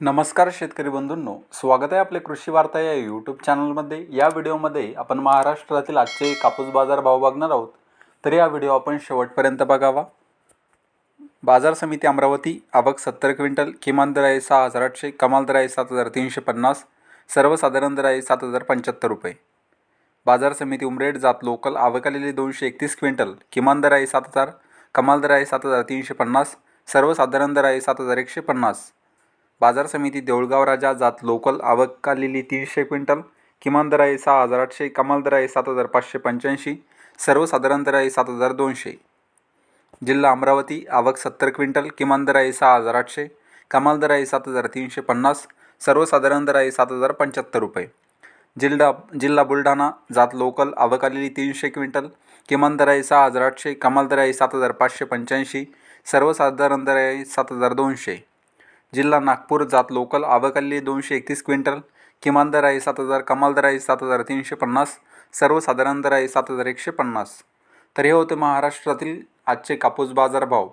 नमस्कार शेतकरी बंधूंनो स्वागत आहे आपले कृषी वार्ता या यूट्यूब चॅनलमध्ये या व्हिडिओमध्ये आपण महाराष्ट्रातील आजचे कापूस बाजार भाव बघणार आहोत. तर या व्हिडिओ आपण शेवटपर्यंत बघावा. बाजार समिती अमरावती आवक सत्तर क्विंटल किमान दर आहे सहा हजार आठशे कमाल दर आहे सात हजार तीनशे पन्नास सर्वसाधारण दर आहे सात हजार पंच्याहत्तर रुपये. बाजार समिती उमरेड जात लोकल आवक आलेली दोनशे एकतीस क्विंटल किमान दर आहे सात हजार कमाल दर आहे सात हजार तीनशे पन्नास सर्वसाधारण दर आहे सात हजार एकशे पन्नास. बाजार समिती देऊळगाव राजा जात लोकल आवक आलेली तीनशे क्विंटल. किमान दर आहे सहा हजार आठशे कमाल दर आहे सात हजार पाचशे पंच्याऐंशी सर्वसाधारण दर आहे सात हजार दोनशे. जिल्हा अमरावती आवक सत्तर क्विंटल किमान दर आहे सहा हजार आठशे कमाल दर आहे सात हजार तीनशे पन्नास सर्वसाधारण दर आहे सात हजार पंच्याहत्तर रुपये. जिल्हा जिल्हा बुलढाणा जात लोकल आवक आलेली तीनशे क्विंटल किमान दर आहे सहा हजार आठशे कमाल दर आहे सात हजार पाचशे पंच्याऐंशी सर्वसाधारण दर आहे सात हजार दोनशे. जिल्हा नागपूर जात लोकल आवक दोनशे एकतीस क्विंटल किमान दर आहे सात हजार कमाल दर आहे सात हजार तीनशे पन्नास सर्वसाधारण दर आहे सात हजार एकशे पन्नास. तर हे होते महाराष्ट्रातील आजचे कापूस बाजार भाव.